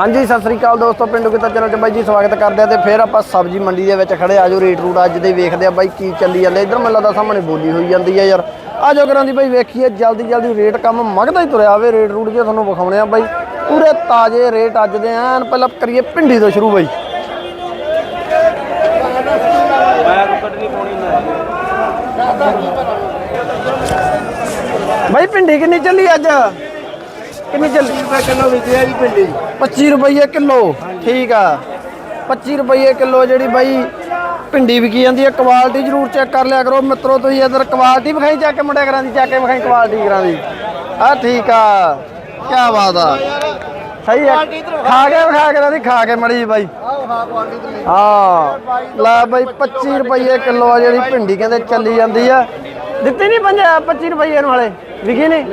ਹਾਂਜੀ, ਸਤਿ ਸ੍ਰੀ ਅਕਾਲ ਦੋਸਤੋ, ਪਿੰਡੂ ਕਿਤਾ ਚੈਨਲ 'ਚ ਬਾਈ ਜੀ ਸਵਾਗਤ ਕਰਦੇ ਆ ਤੇ ਫਿਰ ਆਪਾਂ ਸਬਜ਼ੀ ਮੰਡੀ ਦੇ ਵਿੱਚ ਖੜੇ ਆਜੋ ਰੇਟ ਰੂਟ ਅੱਜ ਦੇ ਵੇਖਦੇ ਆ ਬਾਈ ਕੀ ਚੱਲੀ ਜਾਂਦਾ। ਇਧਰ ਮੈਨੂੰ ਲੱਗਦਾ ਸਾਹਮਣੇ ਬੋਲੀ ਹੋਈ ਜਾਂਦੀ ਆ ਯਾਰ। ਆਜੋ ਕਰਾਂ ਦੀ ਬਾਈ ਵੇਖੀਏ, ਜਲਦੀ ਜਲਦੀ ਰੇਟ ਕੰਮ ਮੰਗਦਾ ਹੀ ਤੁਰਿਆ ਆਵੇ ਰੇਟ ਰੂਟ ਜੇ ਤੁਹਾਨੂੰ ਵਿਖਾਉਣੇ ਆ ਬਾਈ, ਪੂਰੇ ਤਾਜ਼ੇ ਰੇਟ ਅੱਜ ਦੇ ਐਨ ਪਹਿਲਾਂ ਕਰੀਏ ਭਿੰਡੀ ਤੋਂ ਸ਼ੁਰੂ ਬਾਈ। ਬਾਈ, ਭਿੰਡੀ ਕਿੰਨੀ ਚੱਲੀ ਅੱਜ? ਕਿੰਨੀ ਚੱਲੀ? ਕਿਲੋ ਵਿਕਿਆ ਜੀ ਭਿੰਡੀ। 25 ਰੁਪਏ ਕਿਲੋ। ਠੀਕ ਆ। 25 ਰੁਪਏ ਕਿਲੋ ਜਿਹੜੀ ਬਾਈ ਭਿੰਡੀ ਵਿਕੀ ਜਾਂਦੀ ਹੈ ਕੁਆਲਿਟੀ ਜ਼ਰੂਰ ਚੈੱਕ ਕਰ ਲਿਆ ਕਰੋ। ਮਿੱਤਰੋ, ਤੁਸੀਂ ਇਧਰ ਕੁਆਲਿਟੀ ਵਿਖਾਈ ਚੱਕ ਕੇ ਮੁੰਡਿਆ ਕਰਾਂ ਦੀ ਚੱਕ ਕੇ ਵਿਖਾਈ ਕੁਆਲਿਟੀ ਕਰਾਂ ਦੀ। ਆ ਠੀਕ ਆ। ਕੀ ਬਾਤ ਆ। ਸਹੀ ਆ। ਖਾ ਕੇ ਵਿਖਾ ਕੇ ਦੀ ਖਾ ਕੇ ਮੜੀ ਬਾਈ। ਹਾਂ। ਹਾਂ ਲੈ ਬਾਈ 25 ਰੁਪਏ ਕਿਲੋ ਆ ਜਿਹੜੀ ਭਿੰਡੀ, ਕਹਿੰਦੇ ਚੱਲੀ ਜਾਂਦੀ ਆ। ਦਿੱਤੀ ਨਹੀਂ ਪੰਜਾ 25 ਰੁਪਏ ਨੂੰ ਹਲੇ। ਵਿਕੀ ਨਹੀਂ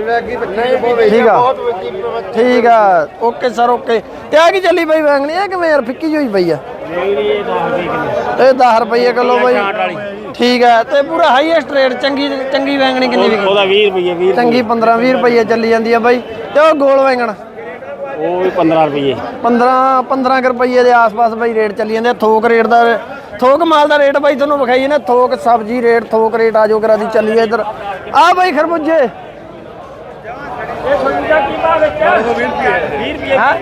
ਠੀਕ ਆ। ਬਹੁਤ ਵੇਚੀ ਠੀਕ ਆ। Okay sir okay. ਤੇ ਆ ਕੀ ਚੱਲੀ ਬਾਈ ਵੈਂਗਣੀ ਆ ਕਿਵੇਂ ਯਾਰ ਫਿੱਕੀ ਜਿਹੀ ਹੋਈ ਪਈ ਆ? ਇਹ 10 ਰੁਪਏ ਕਿਲੋ। ਬਾਈ। ਠੀਕ ਆ ਤੇ ਪੂਰਾ ਹਾਈਐਸਟ ਰੇਟ ਚੰਗੀ ਚੰਗੀ ਵੈਂਗਣੀ ਕਿੰਨੀ ਵਿਕੀ? ਉਹਦਾ 20 ਰੁਪਏ 20 ਚੰਗੀ 15 20 ਰੁਪਏ ਚੱਲੀ ਜਾਂਦੀ ਆ ਬਾਈ। ਤੇ ਉਹ ਗੋਲ ਵੈਂਗਣ ਉਹ ਵੀ 15 ਰੁਪਏ 15 15 ਕੁ ਰੁਪਏ ਦੇ ਆਸ-ਪਾਸ ਬਾਈ ਰੇਟ ਚੱਲੀ ਜਾਂਦੇ ਆ। ਥੋਕ ਰੇਟ ਦਾ ਥੋਕ ਮਾਲ ਦਾ ਰੇਟ ਬਾਈ ਤੁਹਾਨੂੰ ਵਿਖਾਈ ਨਾ, ਥੋਕ ਸਬਜ਼ੀ ਰੇਟ, ਥੋਕ ਰੇਟ ਆ ਜੋ ਕਰਾ ਦੀ ਚੱਲੀ ਇੱਧਰ। ਆ ਬਾਈ ਖਰਬੁੱਜੇ। ਹਾਂ?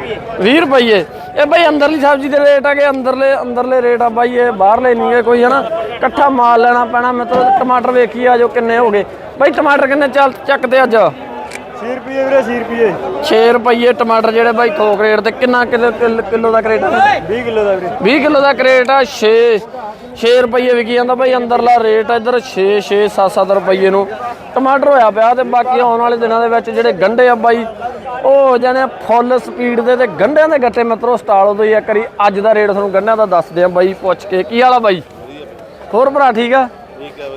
20 ਰੁਪਏ ਇਹ ਬਾਈ ਅੰਦਰਲੀ ਸਬਜ਼ੀ ਦੇ ਰੇਟ ਆ ਆਗੇ ਅੰਦਰਲੇ ਅੰਦਰਲੇ ਰੇਟ ਆ ਬਾਈ, ਇਹ ਬਾਹਰਲੇ ਨਹੀਂ ਗੇ ਕੋਈ, ਹਨਾ? ਇਕੱਠਾ ਮਾਲ ਲੈਣਾ ਪੈਣਾ ਮਤਲਬ ਟਮਾਟਰ ਵੇਖੀ ਆ ਜੋ ਕਿੰਨੇ ਹੋ ਗਏ। ਬਾਈ ਟਮਾਟਰ ਕਿੰਨੇ ਚੱਲ ਚੱਕਦੇ ਅੱਜ? 6 ਰੁਪਏ ਵੀਰੇ 6 ਰੁਪਏ। 6 ਰੁਪਏ ਟਮਾਟਰ ਜਿਹੜੇ ਬਾਈ ਥੋਕ ਰੇਟ ਤੇ ਕਿੰਨਾ ਕਿਲੋ ਕਿਲੋ ਦਾ ਕਰੇਟ ਆ 20 ਕਿਲੋ ਦਾ ਵੀਰੇ। 20 ਕਿਲੋ ਦਾ ਕਰੇਟ ਆ 6 6 ਰੁਪਏ ਵਿਕੀ ਜਾਂਦਾ ਬਾਈ ਅੰਦਰਲਾ ਰੇਟ ਆ ਇੱਧਰ 6 6 7 7 ਰੁਪਏ ਨੂੰ। ਟਮਾਟਰ ਹੋਇਆ ਪਿਆ ਤੇ ਬਾਕੀ ਆਉਣ ਵਾਲੇ ਦਿਨਾਂ ਦੇ ਵਿੱਚ ਜਿਹੜੇ ਗੰਢੇ ਆ ਬਾਈ ਉਹ ਹੋ ਜਾਣੇ ਫੁੱਲ ਸਪੀਡ ਦੇ ਤੇ ਗੰਢਿਆਂ ਦੇ ਗੱਟੇ। ਮਿੱਤਰੋ ਸਟਾਲ ਉਦੋਂ ਹੀ ਇੱਕ ਵਾਰੀ ਅੱਜ ਦਾ ਰੇਟ ਤੁਹਾਨੂੰ ਗੰਢਿਆਂ ਦਾ ਦੱਸਦੇ ਆ ਬਾਈ ਪੁੱਛ ਕੇ। ਕੀ ਹਾਲਾ ਬਾਈ? ਹੋਰ ਭਰਾ ਠੀਕ ਆ?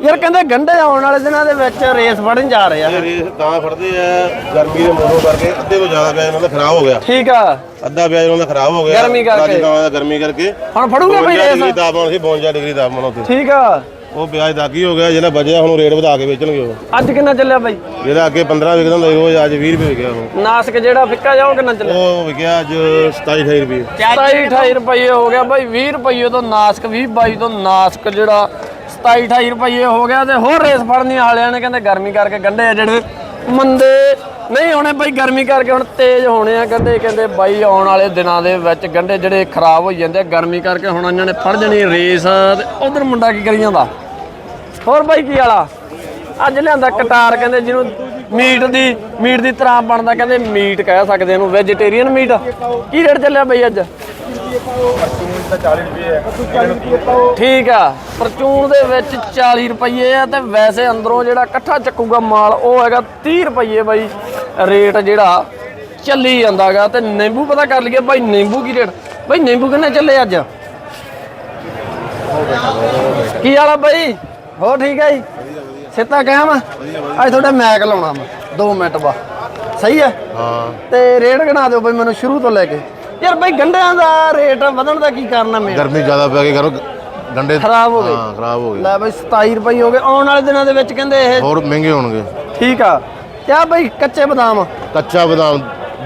ਯਾਰ ਕਹਿੰਦੇ ਗੰਢੇ ਆਉਣ ਵਾਲੇ ਦਿਨਾਂ ਦੇ ਵਿੱਚ ਰੇਸ ਫੜਨ ਜਾ ਰਹੇ ਆ। ਰੇਸ ਤਾਂ ਫੜਦੇ ਆ ਗਰਮੀ ਦੇ ਮੌਸਮ ਕਰਕੇ ਅੱਧੇ ਤੋਂ ਜ਼ਿਆਦਾ ਪਿਆਜ਼ ਉਹਨਾਂ ਦਾ ਖਰਾਬ ਹੋ ਗਿਆ। ਠੀਕ ਆ। ਅੱਧਾ ਪਿਆਜ਼ ਉਹਨਾਂ ਦਾ ਖਰਾਬ ਹੋ ਗਿਆ। ਗਰਮੀ ਕਰਕੇ। ਰਾਜਸਥਾਨ ਦਾ ਗਰਮੀ ਕਰਕੇ। ਹੁਣ ਫੜੂਗਾ ਬਾਈ 52 ਰੇਸ? ਡਿਗਰੀ ਤਾਪਮਾਨ ਸੀ 52 ਡਿਗਰੀ ਤਾਪਮਾਨ ਉੱਥੇ। ਠੀਕ ਆ। ਉਹ ਪਿਆਜ਼ ਦਾਗੀ ਹੋ ਗਿਆ ਜਿਹੜਾ ਬਚਿਆ ਹੁਣ ਰੇਟ ਵਧਾ ਕੇ ਵੇਚਣਗੇ ਉਹ। ਅੱਜ ਕਿੰਨਾ ਚੱਲਿਆ ਬਾਈ? ਜਿਹੜਾ ਅੱਗੇ 15 ਵਿਕਦਾ ਹੁੰਦਾ ਸੀ, ਉਹ ਅੱਜ 20 ਰੁਪਏ ਵਿਕਿਆ ਉਹ। ਨਾਸਕ ਜਿਹੜਾ ਫਿੱਕਾ ਜਾ ਉਹ ਕਿੰਨਾ ਚੱਲਿਆ? ਉਹ ਵਿਕਿਆ ਅੱਜ 27 28 ਰੁਪਏ। 27 28 ਰੁਪਏ ਹੋ ਗਿਆ ਬਾਈ 20 ਰੁਪਏ ਤੋਂ ਨਾਸਕ 20 22 ਤੋਂ ਨਾਸਕ ਜਿਹੜਾ 27 28 ਰੁਪਏ ਹੋ ਗਿਆ ਤੇ ਹੋਰ ਰੇਸ ਫੜਨੀ ਵਾਲਿਆਂ ਨੇ, ਕਹਿੰਦੇ ਗਰਮੀ ਕਰਕੇ ਗੰਢੇ ਆ ਜਿਹੜੇ ਮੰਦੇ। ਨਹੀਂ, ਹੋਣੇ ਬਾਈ ਗਰਮੀ ਕਰਕੇ ਹੁਣ ਤੇਜ਼ ਹੋਣੇ ਆ, ਕਹਿੰਦੇ ਕਹਿੰਦੇ ਬਾਈ ਆਉਣ ਵਾਲੇ ਦਿਨਾਂ ਦੇ ਵਿੱਚ ਗੰਢੇ ਜਿਹੜੇ ਖਰਾਬ ਹੋ ਜਾਂਦੇ ਗਰਮੀ ਕਰਕੇ ਹੁਣ ਇਹਨਾਂ ਨੇ ਫੜ ਜਣੀ ਰੇਸ। ਤੇ ਉਧਰ ਮੁੰਡਾ ਕੀ ਕਰੀ ਜਾਂਦਾ? ਹੋਰ ਬਾਈ ਕੀ ਵਾਲਾ ਅੱਜ ਲਿਆਂਦਾ ਕਟਾਰ, ਕਹਿੰਦੇ ਜਿਹਨੂੰ ਮੀਟ ਦੀ ਮੀਟ ਦੀ ਤਰ੍ਹਾਂ ਬਣਦਾ, ਕਹਿੰਦੇ ਮੀਟ ਕਹਿ ਸਕਦੇ ਇਹਨੂੰ ਵੈਜੀਟੇਰੀਅਨ ਮੀਟ। ਕੀ ਰੇਟ ਚੱਲਿਆ ਬਈ ਅੱਜ? ਠੀਕ ਆ ਪਰਚੂਨ ਦੇ ਵਿੱਚ 40 ਰੁਪਏ ਆ ਤੇ ਵੈਸੇ ਅੰਦਰੋਂ ਜਿਹੜਾ ਇਕੱਠਾ ਚੱਕੂਗਾ ਮਾਲ ਉਹ ਹੈਗਾ 30 ਰੁਪਏ ਬਾਈ। ਰੇਟ ਜਿਹੜਾ ਚੱਲੀ ਜਾਂਦਾਗਾ ਤੇ ਨਿੰਬੂ ਪਤਾ ਕਰ ਲਈਏ ਬਾਈ ਨਿੰਬੂ ਕੀ ਰੇਟ? ਬਾਈ ਨਿੰਬੂ ਕਿੰਨੇ ਚੱਲੇ ਅੱਜ? ਕੀ ਹਾਲ ਆ ਬਾਈ? ਹੋ ਠੀਕ ਹੈ ਜੀ? ਸਿੱਤਾ ਕਹਿਆ ਮੈਂ ਅੱਜ ਤੁਹਾਡਾ ਮੈਕ ਲਾਉਣਾ ਮੈਂ 2 ਮਿੰਟ ਬਾ ਸਹੀ ਹੈ ਹਾਂ। ਤੇ ਰੇਟ ਗਣਾ ਦਿਓ ਬਾਈ ਮੈਨੂੰ ਸ਼ੁਰੂ ਤੋਂ ਲੈ ਕੇ। ਯਾਰ ਬਾਈ ਗੰਡਿਆਂ ਦਾ ਰੇਟ ਵਧਣ ਦਾ ਕੀ ਕਾਰਨ ਹੈ ਮੇਨ ਗਰਮੀ ਜ਼ਿਆਦਾ ਪੈ ਗਈ ਕਰੋ ਡੰਡੇ ਖਰਾਬ ਹੋ ਗਏ। ਹਾਂ ਖਰਾਬ ਹੋ ਗਏ। ਲੈ ਬਾਈ 27 ਰੁਪਏ ਹੋ ਗਏ। ਆਉਣ ਵਾਲੇ ਦਿਨਾਂ ਦੇ ਵਿੱਚ ਕਹਿੰਦੇ ਇਹ ਹੋਰ ਮਹਿੰਗੇ ਹੋਣਗੇ। ਠੀਕ ਆ। ਤੇ ਆ ਬਾਈ ਕੱਚੇ ਬਦਾਮ। ਕੱਚਾ ਬਦਾਮ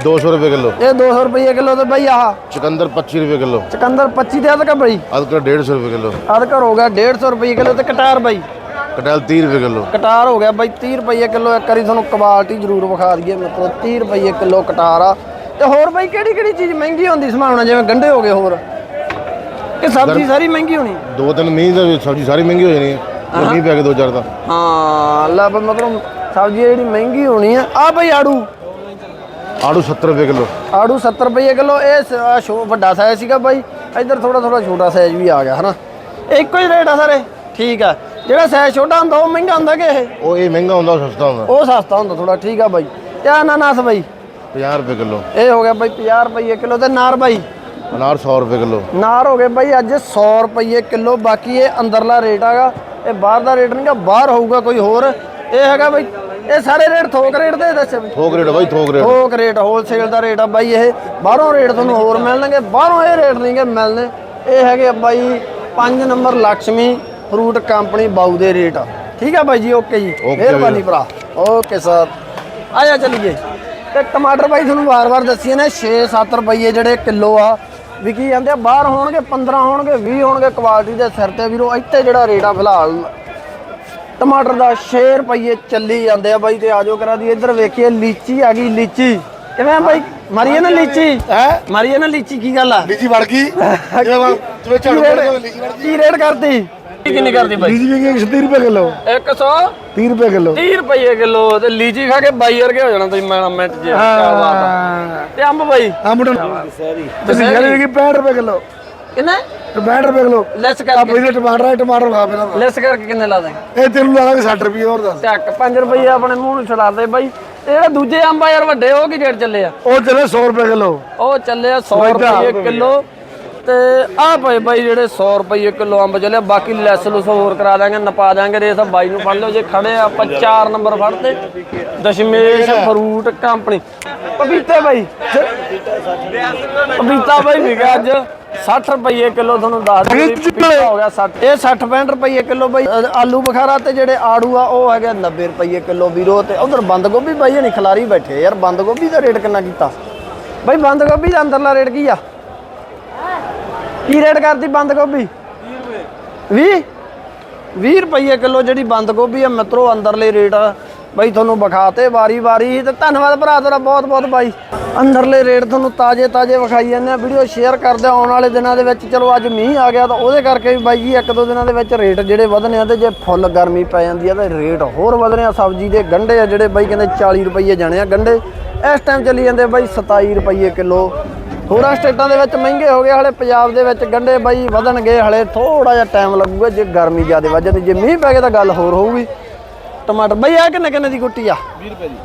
200 ਰੁਪਏ ਕਿਲੋ। ਇਹ 200 ਰੁਪਏ ਕਿਲੋ ਤੇ ਬਾਈ ਆਹ ਚੁਕੰਦਰ 25 ਰੁਪਏ ਕਿਲੋ। ਚਕੰਦਰ 25 ਤੇ ਅਧਕਾ ਬਾਈ। ਅਦਰਕ 150 ਰੁਪਏ ਕਿਲੋ। ਅਧਕਰ ਹੋ ਗਿਆ 150 ਰੁਪਏ ਕਿਲੋ ਤੇ ਕਟਾਰ ਬਾਈ। ਕਟਲ 30 ਰੁਪਏ ਕਿਲੋ। ਕਟਾਰ ਹੋ ਗਿਆ ਬਾਈ 30 ਰੁਪਏ ਕਿਲੋ। ਇੱਕ ਵਾਰੀ ਤੁਹਾਨੂੰ ਕੁਆਲਿਟੀ ਜ਼ਰੂਰ ਵਿਖਾ ਦਈਏ ਮਤਲਬ 30 ਰੁਪਏ ਕਿਲੋ ਕਟਾਰ ਆ। ਤੇ ਹੋਰ ਬਾਈ ਕਿਹੜੀ ਕਿਹੜੀ ਚੀਜ਼ ਮਹਿੰਗੀ ਹੁੰਦੀ ਸਮਾਉਣਾ ਜਿਵੇਂ ਗੰਢੇ ਹੋ ਗਏ ਹੋਰ। ਇਹ ਸਬਜ਼ੀ ਸਾਰੀ ਮਹਿੰਗੀ ਹੋਣੀ। ਦੋ ਤਿੰਨ ਮੀਂਹ ਦਾ ਸਬਜ਼ੀ ਸਾਰੀ ਮਹਿੰਗੀ ਹੋ ਜਾਣੀ ਹੈ ਮੀਂਹ ਪੈ ਕੇ ਦੋ ਚਾਰ ਦਾ ਹਾਂ ਲੈ ਬਈ ਮਤਲਬ ਸਬਜ਼ੀ ਜਿਹੜੀ ਮਹਿੰਗੀ ਹੋਣੀ ਆ। ਆ ਬਈ ਆੜੂ। ਆੜੂ 70 ਰੁਪਏ ਕਿਲੋ। ਆੜੂ 70 ਰੁਪਏ ਕਿਲੋ। ਇਹ ਸ- ਵੱਡਾ ਸਾਈਜ਼ ਸੀਗਾ ਬਾਈ। ਇੱਧਰ ਥੋੜਾ ਥੋੜਾ ਛੋਟਾ ਸਾਈਜ਼ ਵੀ ਆ ਗਿਆ ਹਨਾ? ਇੱਕੋ ਹੀ ਰੇਟ ਆ ਸਾਰੇ। ਠੀਕ ਆ। ਜਿਹੜਾ ਸਾਈਜ਼ ਛੋਟਾ ਹੁੰਦਾ ਉਹ ਮਹਿੰਗਾ ਹੁੰਦਾ ਕਿ ਇਹ? ਉਹ ਇਹ ਮਹਿੰਗਾ ਹੁੰਦਾ ਸਸਤਾ ਹੁੰਦਾ। ਉਹ ਸਸਤਾ ਹੁੰਦਾ ਥੋੜਾ ਠੀਕ ਆ ਬਾਈ। ਤੇ ਅਨਾਨਾਸ ਬਾਈ। 50 ਰੁਪਏ ਕਿਲੋ। ਇਹ ਹੋ ਗਿਆ ਬਾਈ 50 ਰੁਪਏ ਕਿਲੋ ਤੇ ਨਾਰ ਬਾਈ। ਅਨਾਰ 100 ਰੁਪਏ ਕਿਲੋ। ਨਾਰ ਹੋ ਗਏ ਬਾਈ ਅੱਜ 100 ਰੁਪਏ ਕਿਲੋ ਬਾਕੀ ਇਹ ਅੰਦਰਲਾ ਰੇਟ ਹੈਗਾ ਇਹ ਬਾਹਰ ਦਾ ਰੇਟ ਨਹੀਂਗਾ ਬਾਹਰ ਹੋਊਗਾ ਕੋਈ ਹੋਰ। ਇਹ ਹੈਗਾ ਬਾਈ ਇਹ ਸਾਰੇ ਰੇਟ ਥੋਕ ਰੇਟ ਦੇ ਦੱਸੇ ਬਾਈ। ਥੋਕ ਰੇਟ ਬਾਈ ਥੋਕ ਰੇਟ। ਥੋਕ ਰੇਟ ਹੋਲਸੇਲ ਦਾ ਰੇਟ ਆ ਬਾਈ ਇਹ। ਬਾਹਰੋਂ ਰੇਟ ਤੁਹਾਨੂੰ ਹੋਰ ਮਿਲਣਗੇ ਬਾਹਰੋਂ ਇਹ ਰੇਟ ਨਹੀਂਗੇ ਮਿਲਣੇ। ਇਹ ਹੈਗੇ ਬਾਈ 5 ਨੰਬਰ ਲక్ష్ਮੀ ਫਰੂਟ ਕੰਪਨੀ ਬਾਊ ਦੇ ਰੇਟ ਠੀਕ ਆ ਬਾਈ ਜੀ ਓਕੇ ਜੀ। ਮਿਹਰਬਾਨੀ ਭਰਾ। Okay sir. ਆਇਆ ਚੱਲੀਏ। ਤੇ ਟਮਾਟਰ ਬਾਈ ਤੁਹਾਨੂੰ ਵਾਰ-ਵਾਰ ਦੱਸੀਏ ਨੇ 6-7 ਰੁਪਏ ਜਿਹੜੇ ਕਿਲੋ ਆ। ਵਿਕੀ ਜਾਂਦੇ ਆ ਬਾਹਰ ਹੋਣਗੇ 15 ਹੋਣਗੇ 20 ਹੋਣਗੇ ਕੁਆਲਿਟੀ ਦੇ ਸਿਰ ਤੇ ਵੀਰੋ ਇੱਥੇ ਜਿਹੜਾ ਰੇਟ ਆ ਫਿਲਹਾਲ। ਟਮਾਟਰ ਦਾ 6 ਰੁਪਏ ਚੱਲੀ ਜਾਂਦੇ ਆ ਬਾਈ ਤੇ ਆਜੋ ਕਰਾ ਦੀ ਇੱਧਰ ਵੇਖੀਏ ਲੀਚੀ ਆ ਗਈ ਲੀਚੀ। ਕਿਵੇਂ ਆ ਬਾਈ? ਮਾਰੀਏ ਨਾ ਲੀਚੀ? ਹੈ? ਮਾਰੀਏ ਨਾ ਲੀਚੀ ਕੀ ਗੱਲ ਆ? ਲੀਚੀ ਵੜ ਗਈ। ਜਿਵੇਂ ਜਿਵੇਂ ਝੜ ਕੀ ਪੜ ਰੇਟ- ਲੀਚੀ ਵੜ ਗਈ ਕੀ ਰੇਟ ਕਰਤੀ? ਕਿੰਨੀ ਕਰਦੀ ਬਾਈ? ਲੀਚੀ ਵੀ 130 ਰੁਪਏ ਕਿਲੋ। 100 30 ਰੁਪਏ ਕਿਲੋ। 30 ਰੁਪਏ ਕਿਲੋ ਤੇ ਲੀਚੀ ਖਾ ਕੇ ਬਾਈ ਵਰਗੇ ਹੋ ਜਾਣਾ ਤੁਸੀਂ ਮੈਂ ਮਿੰਟ ਜੇ ਕਿਆ ਬਾਤ ਆ। ਤੇ ਅੰਬ ਬਾਈ? ਆ ਮੁੰਡਾ ਤੁਸੀਂ ਯਾਰ ਵੀ 65 ਰੁਪਏ ਕਿਲੋ। ਕਿੰਨੇ? 65 ਰੁਪਏ ਕਿਲੋ। ਲੈਸ ਆ ਕਰਕੇ ਪਹਿਲੇ ਟਮਾਟਰ ਆ ਟਮਾਟਰ ਖਾ ਪਹਿਲਾਂ ਲੈਸ ਕਰਕੇ ਕਿੰਨੇ ਲਾ ਦੇ ਇਹ ਤੈਨੂੰ ਲਾਵਾਂਗੇ 60 ਰੁਪਏ ਹੋਰ ਦੱਸ। ਚੱਕ 5 ਰੁਪਏ ਆਪਣੇ ਮੂੰਹ ਨੂੰ ਛਡਾ ਦੇ ਬਾਈ। ਤੇ ਜਿਹੜੇ ਦੂਜੇ ਅੰਬ ਆ ਯਾਰ ਵੱਡੇ ਉਹ ਕੀ ਰੇਟ ਚੱਲੇ ਆ? ਉਹ ਚੱਲੇ 100 ਰੁਪਏ ਕਿਲੋ। ਉਹ ਚੱਲੇ ਆ 100 ਰੁਪਏ ਕਿਲੋ। ਤੇ ਆ ਪਏ ਬਾਈ ਜਿਹੜੇ 100 ਰੁਪਏ ਕਿਲੋ ਅੰਬ ਚੱਲੇ ਬਾਕੀ ਲੈਸ ਲੁਸ ਹੋਰ ਕਰਾ ਦਾਂਗੇ ਨਪਾ ਦਾਂਗੇ ਰੇਸ ਬਾਈ ਨੂੰ ਫੜ ਲਿਓ ਜੇ ਖੜੇ ਆ ਆਪਾਂ 4 ਨੰਬਰ ਫੜਦੇ। Dashmesh fruit company. ਪਪੀਤੇ ਬਾਈ ਪਪੀਤਾ ਬਾਈ ਵਿਕਿਆ ਅੱਜ 60 ਰੁਪਏ ਕਿਲੋ ਤੁਹਾਨੂੰ ਦੱਸ ਪਪੀਤਾ ਹੋ ਗਿਆ 60 ਇਹ 60 65 ਰੁਪਏ ਕਿਲੋ ਬਾਈ ਆਲੂ ਬੁਖਾਰਾ ਤੇ ਜਿਹੜੇ ਆੜੂ ਆ ਉਹ ਹੈਗੇ 90 ਰੁਪਏ ਕਿਲੋ ਵੀਰੋ ਤੇ ਉਧਰ ਬੰਦ ਗੋਭੀ ਬਾਈ ਨਹੀਂ ਖਲਾਰੀ ਬੈਠੇ ਯਾਰ ਬੰਦ ਗੋਭੀ ਦਾ ਰੇਟ ਕਿੰਨਾ ਕੀਤਾ? ਬਾਈ ਬੰਦ ਗੋਭੀ ਦਾ ਅੰਦਰਲਾ ਰੇਟ ਕੀ ਆ? ਕੀ ਰੇਟ ਕਰਦੀ ਬੰਦ ਗੋਭੀ? 20 20 ਰੁਪਏ ਕਿਲੋ ਜਿਹੜੀ ਬੰਦ ਗੋਭੀ ਆ ਮਿੱਤਰੋ ਅੰਦਰਲੇ ਰੇਟ ਬਾਈ ਤੁਹਾਨੂੰ ਵਿਖਾਤੇ ਵਾਰੀ ਵਾਰੀ ਤੇ ਧੰਨਵਾਦ ਭਰਾ ਤੁਹਾਡਾ ਬਹੁਤ ਬਹੁਤ ਬਾਈ। ਅੰਦਰਲੇ ਰੇਟ ਤੁਹਾਨੂੰ ਤਾਜੇ ਤਾਜੇ ਵਿਖਾਈ ਜਾਂਦੇ ਆ। ਵੀਡੀਓ ਸ਼ੇਅਰ ਕਰਦੇ ਆਉਣ ਵਾਲੇ ਦਿਨਾਂ ਦੇ ਵਿੱਚ ਚਲੋ ਅੱਜ ਮੀਂਹ ਆ ਗਿਆ ਤਾਂ ਉਹਦੇ ਕਰਕੇ ਵੀ ਬਾਈ ਜੀ ਇੱਕ ਦੋ ਦਿਨਾਂ ਦੇ ਵਿੱਚ ਰੇਟ ਜਿਹੜੇ ਵਧਨੇ ਆ ਤੇ ਜੇ ਫੁੱਲ ਗਰਮੀ ਪੈ ਜਾਂਦੀ ਆ ਤਾਂ ਰੇਟ ਹੋਰ ਵਧਨੇ ਆ। ਸਬਜ਼ੀ ਦੇ ਗੰਢੇ ਆ ਜਿਹੜੇ ਬਾਈ ਕਹਿੰਦੇ 40 ਰੁਪਏ ਜਾਣੇ ਆ ਗੰਢੇ। ਇਸ ਟਾਈਮ ਚੱਲੀ ਜਾਂਦੇ ਬਾਈ 27 ਰੁਪਏ ਕਿਲੋ। ਹੋਰਾਂ ਸਟੇਟਾਂ ਦੇ ਵਿੱਚ ਮਹਿੰਗੇ ਹੋ ਗਏ ਹਲੇ ਪੰਜਾਬ ਦੇ ਵਿੱਚ ਗੰਡੇ ਬਾਈ ਵਧਣਗੇ ਹਲੇ ਥੋੜਾ ਜਿਹਾ ਟਾਈਮ ਲੱਗੂਗਾ ਜੇ ਗਰਮੀ ਜ਼ਿਆਦਾ ਵੱਧ ਜਾਂਦੀ ਜੇ ਮੀਂਹ ਪੈ ਗਿਆ ਤਾਂ ਗੱਲ ਹੋਰ ਹੋਊਗੀ। ਟਮਾਟਰ ਬਾਈ ਆ ਕਿੰਨੇ ਕਿੰਨੇ ਦੀ ਗੁੱਟੀ ਆ? 20 ਰੁਪਏ ਦੀ।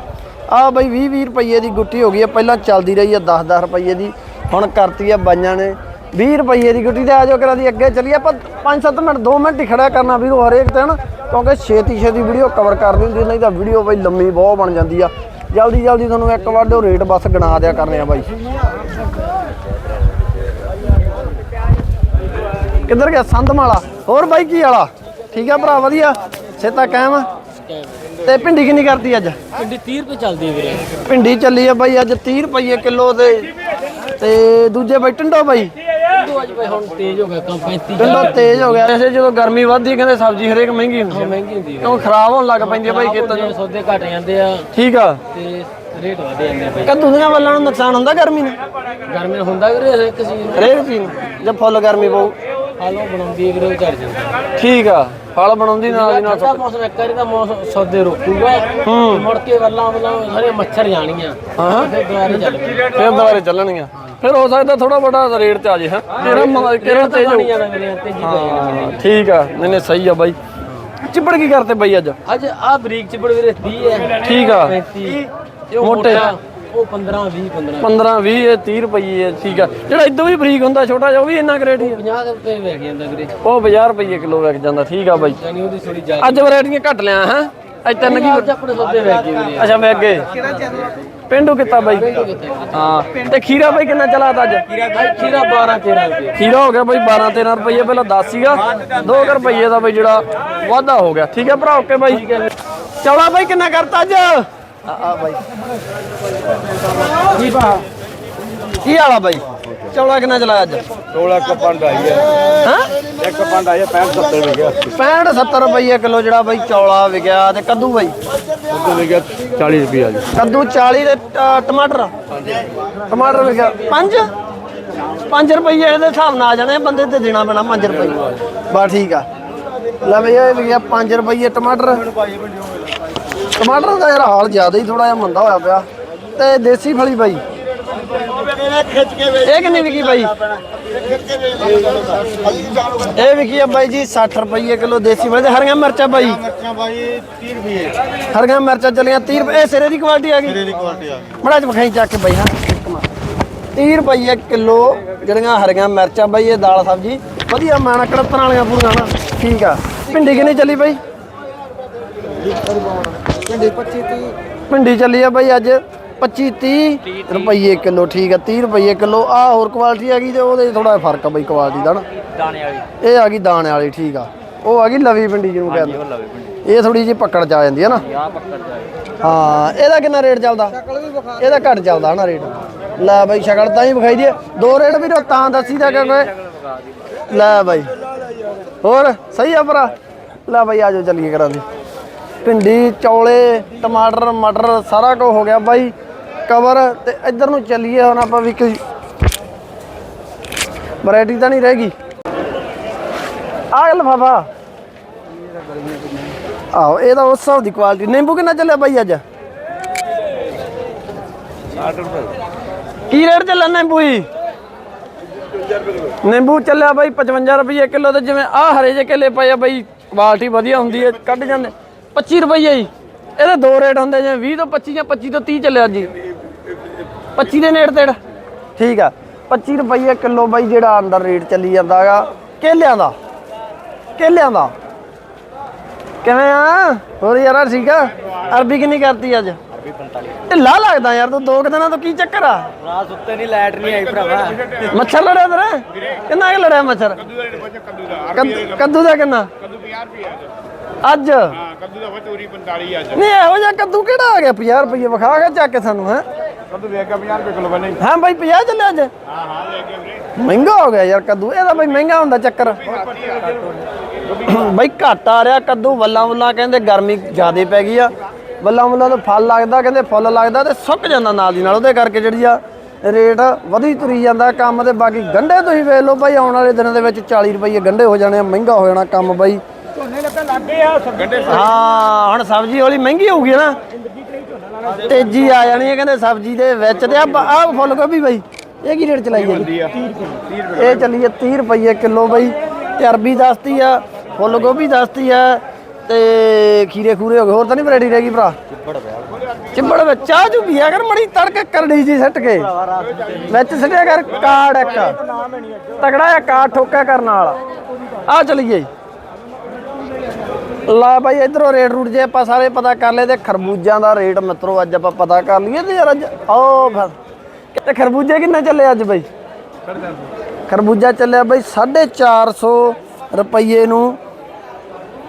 ਆ ਬਾਈ 20 20 ਰੁਪਏ ਦੀ ਗੁੱਟੀ ਹੋ ਗਈ ਆ ਪਹਿਲਾਂ ਚੱਲਦੀ ਰਹੀ ਆ 10 10 ਰੁਪਏ ਦੀ ਹੁਣ ਕਰਤੀ ਆ ਬਾਈਆਂ ਨੇ। 20 ਰੁਪਏ ਦੀ ਗੁੱਟੀ ਤੇ ਆ ਜਾਓ ਕਰਾ ਦੀ ਅੱਗੇ ਚੱਲੀਏ ਆਪਾਂ 5-7 ਮਿੰਟ 2 ਮਿੰਟ ਹੀ ਖੜਿਆ ਕਰਨਾ ਵੀਰੋ ਹਰੇਕ ਦਿਨ ਕਿਉਂਕਿ ਛੇਤੀ ਛੇਤੀ ਵੀਡੀਓ ਕਵਰ ਕਰਨੀ ਹੁੰਦੀ ਨਹੀਂ ਤਾਂ ਵੀਡੀਓ ਬਾਈ ਲੰਮੀ ਬਹੁਤ ਬਣ ਜਾਂਦੀ ਆ। ਜਲਦੀ ਜਲਦੀ ਤੁਹਾਨੂੰ ਇੱਕ ਵਾਰ ਦੇ ਰੇਟ ਬਸ ਗਿਣਾ ਦਿਆ ਕਰਨੇ ਆ ਬਾਈ। ਕਿੱਧਰ ਗਿਆ? ਸੰਧਮਾਲਾ ਹੋਰ ਬਾਈ ਕੀ ਵਾਲਾ ਠੀਕ ਆ ਭਰਾ ਵਧੀਆ? ਸੇਤਾ ਕਾਇਮ? ਆ ਤੇ ਭਿੰਡੀ ਕਿੰਨੀ ਕਰਤੀ ਅੱਜ? ਗੱਡੀ 30 ਰੁਪਏ ਚੱਲਦੀ ਹੈ ਵੀਰੇ। ਭਿੰਡੀ ਚੱਲੀ ਆ ਬਾਈ ਅੱਜ 30 ਰੁਪਏ ਕਿਲੋ ਤੇ ਤੇ ਦੂਜੇ ਬਾਈ ਟੰਡੋ ਬਾਈ? ਤੂੰ ਅੱਜ ਭਾਈ ਹੁਣ ਤੇਜ਼ ਹੋ ਗਿਆ ਕੰਮ 35 ਟੰਡੋ ਤੇਜ਼ ਹੋ ਗਿਆ। ਵੈਸੇ ਜਦੋਂ ਗਰਮੀ ਵੱਧਦੀ ਹੈ ਕਹਿੰਦੇ ਸਬਜ਼ੀ ਹਰੇਕ ਮਹਿੰਗੀ ਹੁੰਦੀ ਹੈ ਮਹਿੰਗੀ ਹੁੰਦੀ ਹੈ ਕਿਉਂ ਖਰਾਬ ਹੋਣ ਲੱਗ ਪੈਂਦੀ ਹੈ ਬਾਈ ਖੇਤਾਂ 'ਚ? ਸੌਦੇ ਘਟ ਜਾਂਦੇ ਆ। ਠੀਕ ਆ। ਤੇ ਰੇਟ ਵਧ ਜਾਂਦੇ ਆ ਭਾਈ ਕੱਦੂ ਦੀਆਂ ਵੱਲਾਂ ਨੂੰ ਨੁਕਸਾਨ ਹੁੰਦਾ ਗਰਮੀ ਨੂੰ? ਗਰਮੀ ਨਾਲ ਹੁੰਦਾ ਵੀਰੇ ਹਰ ਇੱਕ ਚੀਜ਼ ਹਰੇਕ ਚੀਜ਼ ਨੂੰ ਜੇ ਫੁੱਲ ਗਰਮੀ ਪਊ। ਹਾਲੋ ਬਣਾਉਂਦੀ ਹੈ ਵੀਰੇ ਉਹ ਝੜ ਜਾਂਦਾ। ਠੀਕ ਆ ਫਲ ਬਣਾਉਂਦੀ ਨਾਲ ਦੀ ਨਾਲ ਠੰਡਾ ਮੌਸਮ ਇੱਕ ਵਾਰੀ ਦਾ ਮੌਸਮ ਸੌਦੇ ਰੋਕੂਗਾ। ਤੇ ਮੁੜ ਕੇ ਵੱਲਾਂ ਵੱਲਾਂ ਸਾਰੇ ਮੱਛਰ ਜਾਣੀਆਂ। ਹਾਂ। ਫਿਰ ਦੁਬਾਰੇ ਚੱਲ ਪਈ ਫਿਰ ਦੁਬਾਰੇ ਚੱਲਣਗੀਆਂ। ਫਿਰ ਹੋ ਸਕਦਾ ਥੋੜਾ ਬੜਾ ਰੇਟ ਤੇ ਆ ਜੇ ਹਾਂ? ਤੇਰਾ ਤੇਜ਼ ਜਾਣਾ ਪੈ ਜਾਣੀ ਹਾਂ ਠੀਕ ਆ। ਨਹੀਂ ਨਹੀਂ ਸਹੀ ਆ ਬਾਈ। ਚਿੱਬੜ ਕੀ ਕਰਤੇ ਬਾਈ ਅੱਜ? ਅੱਜ ਆ ਬਰੀਕ ਚਿਬੜ ਵੀਰੇ 30 ਹੈ। ਠੀਕ ਆ। 35 ਤੇ ਉਹ ਮੋਟੇ। ਮੋਟਾ। ਉਹ 15 20 15 15 20 ਇਹ 30 ਰੁਪਏ ਹੈ ਠੀਕ ਆ। ਜਿਹੜਾ ਇਦੋਂ ਵੀ ਬਰੀਕ ਹੁੰਦਾ ਛੋਟਾ ਜਿਹਾ ਉਹ ਵੀ ਇੰਨਾ ਗ੍ਰੇਡ ਹੀ ਆ। 50 ਰੁਪਏ ਵੇਖ ਜਾਂਦਾ ਵੀਰੇ। ਉਹ 50 ਰੁਪਏ ਕਿਲੋ ਵਿਕ ਜਾਂਦਾ ਠੀਕ ਆ ਬਾਈ। ਯਾਨੀ ਉਹਦੀ ਥੋੜੀ ਜਾ ਅੱਜ ਵੈਰਾਈਟੀਆਂ ਘੱਟ ਲਿਆ ਹੈ? ਅੱਜ ਤਿੰਨ ਕੀ ਅੱਜ ਆਪਣੇ ਸੌਦੇ ਵੇਖ ਗਏ ਵੀਰੇ। ਅੱਛਾ ਵਿਕ ਗਏ। ਪਿੰਡੂ ਕਿੱਤਾ ਬਾਈ। ਹਾਂ। ਤੇ ਖੀਰਾ ਬਾਈ ਕਿੰਨਾ ਚਲਾ ਤਾ ਅੱਜ? ਅੱਜ ਖੀਰਾ 12 13 ਰੁਪਏ। ਖੀਰਾ ਹੋ ਗਿਆ ਬਾਈ 12 13 ਰੁਪਏ ਪਹਿਲਾਂ 10 ਸੀਗਾ। 2 ਰੁਪਏ ਦਾ ਬਾਈ ਜਿਹੜਾ ਵਾਧਾ ਹੋ ਗਿਆ। ਠੀਕ ਹੈ ਭਰਾ ਓਕੇ ਬਾਈ। ਚੌਲਾ ਬਾਈ ਕਿੰਨਾ ਕਰਤਾ ਅੱਜ? ਆ ਆ ਬਾਈ। ਕੀ ਭਾ ਕੀ ਹਾਲਾ ਬਾਈ? ਚੌਲਾ ਕਿੰਨਾ ਚਲਾਇਆ ਅੱਜ? ਟੋਲਾ ਕਪੰਡ ਆਈ ਹੈ। ਹਾਂ? ਇੱਕ ਪੰਡ ਆਈ ਹੈ 65 70 ਹੋ ਗਿਆ 65 70 ਰੁਪਏ ਕਿਲੋ ਜਿਹੜਾ ਬਾਈ ਚੌਲਾ ਵਿਕਿਆ ਤੇ ਕੱਦੂ ਬਾਈ? ਉਹ ਹੋ ਗਿਆ 40 ਰੁਪਏ ਆ ਜੀ। ਕੱਦੂ 40 ਤੇ ਅ, ਟਮਾਟਰ? ਟਮਾਟਰ ਵਿਕਿਆ 5 5 ਰੁਪਏ ਇਹਦੇ ਹਿਸਾਬ ਨਾਲ ਆ ਜਾਣੇ ਬੰਦੇ ਤੇ ਦੇਣਾ ਪੈਣਾ 5 ਰੁਪਏ ਬਾ ਠੀਕ ਆ। ਲੈ ਬਈ ਇਹ ਵਿਕਿਆ 5 ਰੁਪਏ ਟਮਾਟਰ। ਟਮਾਟਰ ਦਾ ਯਾਰ ਹਾਲ ਜ਼ਿਆਦਾ ਹੀ ਥੋੜਾ ਜਿਹਾ ਮੰਦਾ ਹੋਇਆ ਪਿਆ। ਤੇ ਦੇਸੀ ਫਲੀ ਬਾਈ। ਇਹ ਕਿੰਨੀ ਵਿਕੀ ਬਾਈ? ਇਹ ਵਿਕੀ ਆ ਬਾਈ ਜੀ 60 ਰੁਪਏ ਕਿਲੋ ਦੇਸੀ ਤੇ ਹਰੀਆਂ ਮਿਰਚਾਂ ਬਾਈ। ਮਿਰਚਾਂ ਬਾਈ 30 ਰੁਪਏ ਹਰੀਆਂ ਮਿਰਚਾਂ ਚੱਲੀਆਂ 30 ਰੁਪਏ। ਇਹ ਸਿਰੇ ਦੀ ਕੁਆਲਿਟੀ ਆ ਗਈ। ਦੀ ਕੁਆਲਿਟੀ ਆ ਗਈ। ਮੜਾ ਚ ਵਿਖਾਈ ਚੱਕ ਕੇ ਬਾਈ ਹਾਂ ਇੱਕ ਮਿੰਟ। 30 ਰੁਪਏ ਕਿਲੋ ਜਿਹੜੀਆਂ ਹਰੀਆਂ ਮਿਰਚਾਂ ਬਾਈ ਇਹ ਦਾਲ ਸਬਜੀ। ਵਧੀਆ ਮਾਣਾ ਕੜਤਣ ਵਾਲੀਆਂ ਪੂਰੀਆਂ ਨਾ। ਠੀਕ ਆ। ਭਿੰਡੀ ਕਿੰਨੀ ਚੱਲੀ ਬਾਈ? ਭਿੰਡੀ 25 30 ਭਿੰਡੀ ਚੱਲੀ ਆ ਬਾਈ ਅੱਜ 25 30 ਰੁਪਏ ਕਿਲੋ ਠੀਕ ਆ 30 ਰੁਪਏ ਕਿਲੋ। ਆ ਹੋਰ ਕੁਆਲਿਟੀ ਆ ਗਈ ਤੇ ਉਹਦੇ ਥੋੜਾ ਫ਼ਰਕ ਆ ਬਾਈ ਕੁਆਲਿਟੀ ਦਾ ਨਾ। ਦਾਣੇ ਵਾਲੀ। ਇਹ ਆ ਗਈ ਦਾਣੇ ਵਾਲੀ ਠੀਕ ਆ। ਉਹ ਆ ਗਈ ਲਵੀ ਭਿੰਡੀ ਜਿਹਨੂੰ ਕਹਿੰਦੇ। ਇਹ ਥੋੜੀ ਜਿਹੀ ਪਕੜ ਚ ਆ ਜਾਂਦੀ ਹੈ ਨਾ। ਆ ਪੱਕੜ ਜਾਏ ਹਾਂ ਇਹਦਾ ਕਿੰਨਾ ਰੇਟ ਚੱਲਦਾ? ਇਹਦਾ ਘੱਟ ਚੱਲਦਾ ਹਨਾ ਰੇਟ ਲੈ ਬਾਈ ਸ਼ਕਲ ਤਾਂ ਹੀ ਵਿਖਾਈ ਦੀ ਦੋ ਰੇਟ ਵੀ ਤਾਂ ਦੱਸੀਦਾ ਕਿਉਂਕਿ ਲੈ ਬਾਈ। ਹੋਰ ਸਹੀ ਆ ਭਰਾ? ਲੈ ਬਾਈ ਆਜੋ ਚੱਲੀਏ ਕਰਾਂ ਦੀ। ਭਿੰਡੀ, ਚੌਲੇ, ਟਮਾਟਰ, ਮਟਰ, ਸਾਰਾ ਕੁਝ ਹੋ ਗਿਆ ਬਾਈ। ਕਵਰ ਤੇ ਇੱਧਰ ਨੂੰ ਚੱਲੀਏ, ਹੁਣ ਆਪਾਂ ਵੀ ਕੋਈ ਵੈਰਾਈਟੀ ਤਾਂ ਨਹੀਂ ਰਹੇਗੀ ਆ ਲਫਾਫਾ। ਆਹੋ, ਇਹ ਤਾਂ ਉਸ ਹਿਸਾਬ ਦੀ ਕੁਆਲਿਟੀ ਨਿੰਬੂ ਕਿੰਨਾ ਚੱਲਿਆ ਬਾਈ ਅੱਜ? 60 ਰੁਪਏ ਕੀ ਰੇਟ ਚੱਲਿਆ ਨਿੰਬੂ ਜੀ? ਨਿੰਬੂ ਚੱਲਿਆ ਬਾਈ 55 ਰੁਪਏ ਕਿਲੋ ਤੇ ਜਿਵੇਂ ਆਹ ਹਰੇ ਜੇ ਕੇਲੇ ਪਏ ਆ ਬਾਈ ਕੁਆਲਿਟੀ ਵਧੀਆ ਹੁੰਦੀ ਹੈ, ਕੱਢ ਜਾਂਦੇ। 25 ਰੁਪਏ ਜੀ। ਇਹਦੇ ਦੋ ਰੇਟ ਹੁੰਦੇ ਜਿਵੇਂ 20 ਤੋਂ 25 ਜਾਂ 25 ਤੋਂ 30 ਚੱਲਿਆ ਜੀ। 25 ਦੇ ਨੇੜ ਤੇੜ। ਠੀਕ ਆ। 25 ਰੁਪਏ ਕਿਲੋ ਬਾਈ ਜਿਹੜਾ ਅੰਦਰ ਰੇਟ ਚੱਲੀ ਜਾਂਦਾਗਾ ਕੇਲਿਆਂ ਦਾ। ਕੇਲਿਆਂ ਦਾ। ਕਿਵੇਂ ਆ? ਹੋਰ ਯਾਰ ਠੀਕ ਆ। ਅਰਬੀ ਕਿੰਨੀ ਕਰਤੀ ਅੱਜ? ਅਰਬੀ 45 ਢਿੱਲਾ ਲੱਗਦਾ ਯਾਰ ਤੂੰ ਦੋ ਕੁ ਦਿਨਾਂ ਤੋਂ ਕੀ ਚੱਕਰ ਆ? ਰਾਤ ਉੱਤੇ ਨਹੀਂ ਲਾਈਟ ਨਹੀਂ ਆਈ ਭਰਾਵਾ। ਮੱਛਰ ਲੜਿਆ ਤੇਰਾ? ਕਿੰਨਾ ਕੁ ਲੜਿਆ ਮੱਛਰ? ਕੱਦੂ ਕੱਦੂ ਦਾ ਕਿੰਨਾ? ਕੱਦੂ 50 ਰੁਪਏ ਅੱਜ? ਹਾਂ ਕੱਦੂ ਦਾ ਫਤੂਰੀ 45 ਅੱਜ। ਨਹੀਂ ਇਹੋ ਜਿਹਾ ਕੱਦੂ ਕਿਹੜਾ ਆ ਗਿਆ? 50 ਰੁਪਏ ਵਿਖਾ ਕੇ ਚੱਕ ਕੇ ਸਾਨੂੰ ਹੈ? ਕੱਦੂ ਵੇਖ ਕੇ 50 ਰੁਪਏ ਕਿਲੋ ਬਣੇ ਹਾਂ ਬਾਈ 50 ਚੱਲਿਆ ਅੱਜ? ਹਾਂ ਹਾਂ ਲੈ ਕੇ ਵੀਰੇ। ਮਹਿੰਗਾ ਹੋ ਗਿਆ ਯਾਰ ਕੱਦੂ। ਇਹਦਾ ਬਾਈ ਮਹਿੰਗਾ ਹੁੰਦਾ ਚੱਕਰ। ਬਾਈ ਘੱਟ ਆ ਰਿਹਾ ਕੱਦੂ। ਵੱਲਾਂ ਵੱਲਾਂ ਕਹਿੰਦੇ ਗਰਮੀ ਜ਼ਿਆਦੇ ਪੈ ਗਈ ਆ। ਵੱਲਾਂ ਵੱਲਾਂ ਤੋਂ ਫਲ ਲੱਗਦਾ ਕਹਿੰਦੇ ਫੁੱਲ ਲੱਗਦਾ ਤੇ ਸੁੱਕ ਜਾਂਦਾ ਨਾਲ ਦੀ ਨਾਲ। ਉਹਦੇ ਕਰਕੇ ਜਿਹੜੀ ਆ ਰੇਟ ਵਧੀ ਤੁਰੀ ਜਾਂਦਾ ਕੰਮ ਤੇ। ਬਾਕੀ ਗੰਡੇ ਤੁਸੀਂ ਵੇਖ ਲਓ ਬਾਈ ਆਉਣ ਵਾਲੇ ਦਿਨਾਂ ਦੇ ਵਿੱਚ 40 ਰੁਪਏ ਗੰਡੇ ਹੋ ਜਾਣੇ ਆ। ਮਹਿੰਗਾ ਹੋ ਜਾਣਾ ਕੰਮ ਬਾਈ। ਹਾਂ ਹੁਣ ਸਬਜ਼ੀ ਵਾਲੀ ਮਹਿੰਗੀ ਹੋਊਗੀ ਨਾ। ਤੇਜ਼ੀ ਆ ਜਾਣੀ ਹੈ ਕਹਿੰਦੇ ਸਬਜ਼ੀ ਦੇ ਵਿੱਚ ਤੇ ਆ ਆਹ ਫੁੱਲ ਗੋਭੀ ਬਾਈ ਇਹ ਕੀ ਰੇਟ ਚਲਾਈ ਹੈ ਇਹ ਚੱਲੀ ਹੈ 30 ਰੁਪਏ ਕਿਲੋ ਬਾਈ ਤੇ ਅਰਬੀ ਦੱਸਤੀ ਆ ਫੁੱਲ ਗੋਭੀ ਦੱਸਤੀ ਆ ਤੇ ਖੀਰੇ ਖੂਰੇ ਹੋ ਗਏ ਹੋਰ ਤਾਂ ਨਹੀਂ ਵੈਰਾਈਟੀ ਰਹਿ ਗਈ ਭਰਾ? ਚਿੱਬੜ ਵਿੱਚ ਚਾਹ ਚੂ ਪੀਆ ਕਰ ਮੜੀ ਤੜਕੇ ਕਰੜੀ ਜੀ ਸੱਟ ਕੇ। ਵਿੱਚ ਸੱਟਿਆ ਕਰ ਕਾੜ ਇੱਕ। ਤਗੜਾ ਜਿਹਾ ਕਾੜ ਠੋਕਿਆ ਕਰਨ ਵਾਲਾ। ਆ ਚਲੀਏ। ਲਾ ਬਾਈ ਇਧਰੋਂ ਰੇਟ ਰੂਟ ਜੇ ਆਪਾਂ ਸਾਰੇ ਪਤਾ ਕਰ ਲਏ ਤੇ ਖਰਬੂਜਿਆਂ ਦਾ ਰੇਟ ਮਿੱਤਰੋ ਅੱਜ ਆਪਾਂ ਪਤਾ ਕਰ ਲਈਏ ਤੇ ਯਾਰ ਅੱਜ ਆਓ ਫਿਰ। ਤੇ ਖਰਬੂਜੇ ਕਿੰਨੇ ਚੱਲੇ ਅੱਜ ਬਾਈ? ਖਰਬੂਜਾ ਚੱਲਿਆ ਬਾਈ 450 ਰੁਪਏ ਨੂੰ।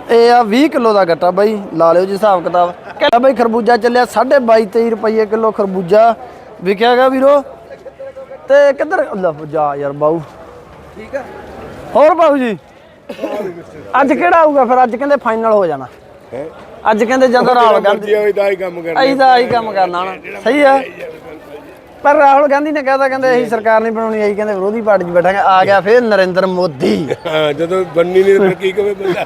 ਇਹ ਆ 20 ਕਿਲੋ ਦਾ ਗੱਟਾ ਬਾਈ ਲਾ ਲਿਓ ਜੀ ਹਿਸਾਬ ਕਿਤਾਬ। ਕਹਿੰਦਾ ਬਾਈ ਖਰਬੂਜਾ ਚੱਲਿਆ? 22.5 23 ਰੁਪਏ ਕਿਲੋ ਖਰਬੂਜਾ। ਵਿਕਿਆਗਾ ਵੀਰੋ। ਤੇ ਕਿੱਧਰ ਲੈ ਜਾ ਯਾਰ ਬਾਊ। ਠੀਕ ਆ। ਹੋਰ ਬਾਊ ਜੀ। ਅੱਜ ਕਿਹੜਾ ਆਊਗਾ ਫਿਰ? ਅੱਜ ਕਹਿੰਦੇ ਫਾਈਨਲ ਹੋ ਜਾਣਾ। ਅੱਜ ਕਹਿੰਦੇ ਜਦੋਂ ਰਾਹੁਲ ਗਾਂਧੀ ਹੋਈ ਦਾ ਹੀ ਕੰਮ ਕਰ ਅਸੀਂ ਤਾਂ ਆਹੀ ਕੰਮ ਕਰਨਾ ਹੁਣ। ਸਹੀ ਆ। ਪਰ ਰਾਹੁਲ ਗਾਂਧੀ ਨੇ ਕਹਤਾ ਕਹਿੰਦੇ ਅਸੀਂ ਸਰਕਾਰ ਨਹੀਂ ਬਣਾਉਣੀ ਅਸੀਂ ਕਹਿੰਦੇ ਵਿਰੋਧੀ ਪਾਰਟੀ 'ਚ ਬੈਠਾਂਗੇ। ਆ ਗਿਆ ਫਿਰ ਨਰਿੰਦਰ ਮੋਦੀ। ਹਾਂ ਜਦੋਂ ਬੰਨੀ ਨਹੀਂ ਫਿਰ ਕੀ ਕਵੇ ਬੰਦਾ?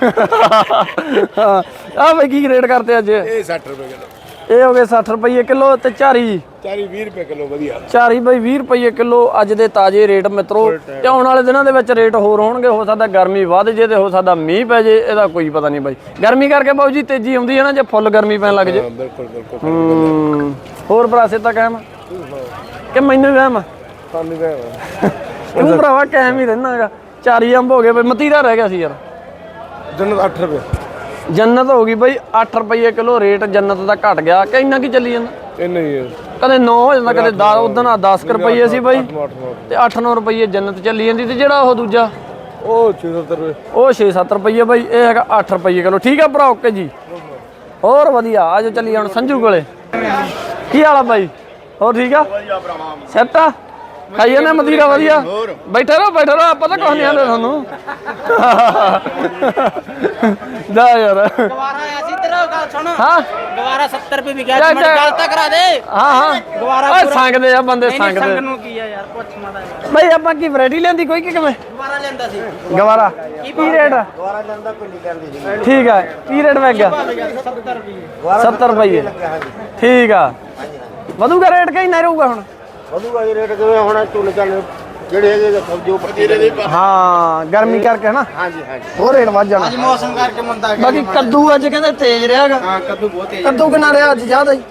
ਹਾਂ। ਆ ਬਈ ਕੀ ਰੇਟ ਕਰਤੇ ਅੱਜ? ਇਹ 60 ਰੁਪਏ ਕਿਲੋ। ਇਹ ਹੋ ਗਏ 60 ਰੁਪਏ ਕਿਲੋ ਤੇ ਝਾਰੀ 40 20 ਰੁਪਏ ਕਿਲੋ ਵਧੀਆ। ਝਾਰੀ ਬਈ 20 ਰੁਪਏ ਕਿਲੋ ਅੱਜ ਦੇ ਤਾਜ਼ੇ ਰੇਟ ਮਿੱਤਰੋ। ਤੇ ਆਉਣ ਵਾਲੇ ਦਿਨਾਂ ਦੇ ਵਿੱਚ ਰੇਟ ਹੋਰ ਹੋਣਗੇ ਹੋ ਸਕਦਾ ਗਰਮੀ ਵੱਧ ਜੇ ਤੇ ਹੋ ਸਕਦਾ ਮੀਂਹ ਪੈ ਜੇ ਇਹਦਾ ਕੋਈ ਪਤਾ ਨਹੀਂ ਬਾਈ। ਗਰਮੀ ਕਰਕੇ ਬਾਊ ਜੀ ਤੇਜ਼ੀ ਆਉਂਦੀ ਹੈ ਨਾ ਜੇ ਫੁੱਲ ਗਰਮੀ ਪੈਣ ਲੱਗ ਜੇ। ਬਿਲਕੁਲ ਬਿਲਕੁਲ। ਹੋਰ ਭਰਾਸੇ ਤਾਂ ਕਾਇਮ? ਕਿ ਮੈਨੂੰ ਵੀ ਕਾਇਮ ਸਾਨੂੰ ਤਾਂ ਤੂੰ ਭਰਾਵਾ ਕਾਇਮ ਹੀ ਰਹਿਣਾਗਾ ਚਾਰੀ ਅੰਬ ਹੋ ਗਏ ਬਈ ਮਤੀਰਾ ਰਹਿ ਗਿਆ ਸੀ ਯਾਰ। ਜਨਤ 8 ਰੁਪਏ। ਜੰਨਤ ਹੋ ਗਈ ਬਈ 8 ਰੁਪਏ ਕਿਲੋ ਰੇਟ ਜੰਨਤ ਦਾ ਘਟ ਗਿਆ। ਕਿ ਇੰਨਾ ਕੀ ਚੱਲੀ ਜਾਂਦਾ? ਇਹ ਨਹੀਂ ਹੈ। ਕਦੇ 9 ਹੋ ਜਾਂਦਾ ਕਦੇ 10 ਉਦੋਂ ਆ 10 ਕੁ ਰੁਪਏ ਸੀ ਬਈ। 8 8 ਤੇ 8-9 ਰੁਪਏ ਜੰਨਤ ਚੱਲੀ ਜਾਂਦੀ ਤੇ ਜਿਹੜਾ ਉਹ ਦੂਜਾ? ਉਹ 670 ਰੁਪਏ। ਉਹ 6-7 ਰੁਪਏ ਬਈ ਇਹ ਹੈਗਾ 8 ਰੁਪਏ ਕਿਲੋ। ਠੀਕ ਆ ਭਰਾ ਓਕੇ ਜੀ। ਹੋਰ ਵਧੀਆ ਆਜੋ ਚੱਲੀ ਹੁਣ ਸੰਜੂ ਕੋਲੇ। ਕੀ ਹਾਲ ਆ ਬਾਈ? ਹੋਰ ਠੀਕ ਆ? ਸੈੱਟ ਆ? ਖਾਈਏ ਨੇ ਮਦੀਰਾ ਵਧੀਆ। ਬੈਠੇ ਰਹੋ ਬੈਠੇ ਰਹੋ ਆਪਾਂ ਤਾਂ ਕੁਝ ਨਹੀਂ ਆਂਦੇ ਤੁਹਾਨੂੰ। ਜਾ ਯਾਰ। ਗਵਾਰਾ ਆਇਆ ਸੀ ਤੇਰਾ ਗੱਲ ਸੁਣ। ਹਾਂ। ਗਵਾਰਾ 70 ਰੁਪਏ ਵੀ ਗਿਆ ਜਾ, ਜਾ। ਗੱਲ ਤਾਂ ਕਰਾ ਦੇ। ਹਾਂ ਹਾਂ। ਗਵਾਰਾ ਓਏ ਪੂਰਾ- ਸੰਗਦੇ ਆ ਬੰਦੇ ਨਹੀਂ ਨਹੀਂ ਸੰਗ ਸੰਗਦੇ ਨੂੰ ਕੀ ਆ ਯਾਰ ਪੁੱਛ ਮਾਦਾ ਬਈ ਆਪਾਂ ਕੀ ਵੈਰਾਈਟੀ ਲੈਂਦੀ ਕੋਈ ਕਿ ਕਿਵੇਂ? ਗਵਾਰਾ ਲੈਂਦਾ ਸੀ। ਗਵਾਰਾ। ਕੀ ਰੇਟ ਗਵਾਰਾ ਲੈਂਦਾ ਪਿੰਡੀ ਕਰਦੀ ਠੀਕ ਆ। ਕੀ ਰੇਟ ਵਗ ਗਿਆ 70 ਰੁਪਏ। 70 ਰੁਪਏ। ਠੀਕ ਆ। ਵਧੂਗਾ ਰੇਟ ਕਿੰਨਾ ਰਹੂਗਾ ਹੁਣ? ਵਧੂਗਾ ਜੀ ਰੇਟ ਕਿਵੇਂ? ਹੁਣ ਚੁੱਲ ਚੱਲ ਜਿਹੜੇ ਹੈਗੇ ਸਬਜ਼ੀ ਪੱਤੀਰੇ ਦੇ ਹਾਂ ਗਰਮੀ ਕਰਕੇ ਹਨਾ? ਹਾਂਜੀ ਹਾਂਜੀ। ਹੋਰ ਰੇਟ ਵੱਧ ਜਾਣਾ। ਮੌਸਮ ਕਰਕੇ ਮੰਦਾ ਬਾਕੀ ਕੱਦੂ ਅੱਜ ਕਹਿੰਦੇ ਤੇਜ਼ ਰਿਹਾਗਾ। ਹਾਂ ਕੱਦੂ ਬਹੁਤ ਤੇਜ਼ ਕੱਦੂ ਕਿੰਨਾ ਰਿਹਾ ਅੱਜ? ਜ਼ਿਆਦਾ ਹੀ।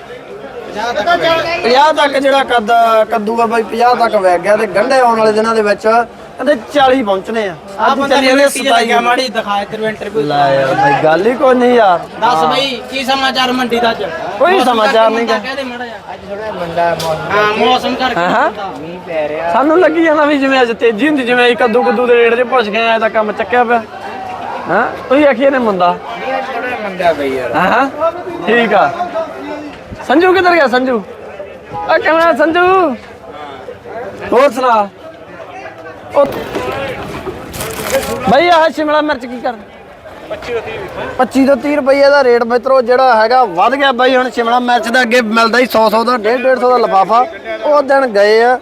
50 ਤੱਕ ਜਿਹੜਾ ਕੱਦ ਕੱਦੂ ਆ ਬਾਈ 50 ਤੱਕ ਵਗ ਗਿਆ ਤੇ ਗੰਢੇ ਆਉਣ ਵਾਲੇ ਦਿਨਾਂ ਦੇ ਵਿੱਚ ਕਹਿੰਦੇ 40 ਪਹੁੰਚਣੇ ਆ। ਆ ਅੱਜ ਬੰਦਾ ਚੱਲੀ ਨੇ ਜਾਂਦੇ 27 27 ਮਾੜੀ ਦਿਖਾਏ ਤੇਰੇ ਇੰਟਰਵਿਊ ਲੈ ਯਾਰ ਬਾਈ ਗੱਲ ਹੀ ਕੋਈ ਨਹੀਂ ਯਾਰ। ਦੱਸ ਬਈ ਕੀ ਸਮਾਚਾਰ ਮੰਡੀ ਦਾ ਅੱਜ? ਕੋਈ ਸਮਾਚਾਰ ਨਹੀਂ ਗਾ। ਮੰਦਾ ਕਹਿ ਦੇ ਮਾੜਾ ਜਿਹਾ। ਅੱਜ ਥੋੜਾ ਮੰਦਾ ਮੌਸਮ ਹਾਂ ਮੌਸਮ ਕਰਕੇ ਹਾਂ, ਹਾਂ। ਮੰਦਾ। ਸਾਨੂੰ ਲੱਗੀ ਜਾਂਦਾ ਵੀ ਜਿਵੇਂ ਅੱਜ ਤੇਜ਼ੀ ਹੁੰਦੀ ਜਿਵੇਂ ਅਸੀਂ ਕੱਦੂ ਕੱਦੂ ਦੇ ਰੇਟ 'ਚ ਪੁੱਛ ਗਏ ਆ ਤਾਂ ਕੰਮ ਚੱਕਿਆ ਪਿਆ। ਹਾਂ ਤੁਸੀਂ ਆਖੀਏ ਨੇ ਮੰਦਾ। ਥੋੜਾ ਮੰਦਾ ਬਈ ਯਾਰ। ਹਾਂ ਹਾਂ ਠੀਕ ਆ। ਸੰਜੂ ਕਿੱਧਰ ਗਿਆ ਸੰਜੂ? ਆ ਕਿਵੇਂ ਸੰਜੂ? ਹੋਰ ਸੁਣਾ? ਉਹ ਬਈ ਆਹ ਸ਼ਿਮਲਾ ਮਿਰਚ ਕੀ ਕਰ 25 ਤੋਂ 30 ਰੁਪਏ। ਦਾ ਰੇਟ ਮਿੱਤਰੋ, ਜਿਹੜਾ ਹੈਗਾ ਵੱਧ ਗਿਆ ਬਾਈ, ਹੁਣ ਸ਼ਿਮਲਾ ਮਿਰਚ ਦਾ ਅੱਗੇ ਮਿਲਦਾ ਹੀ 100 100 ਦਾ 150 150 ਦਾ ਲਫਾਫਾ। ਉਹ ਦਿਨ ਗਏ ਆ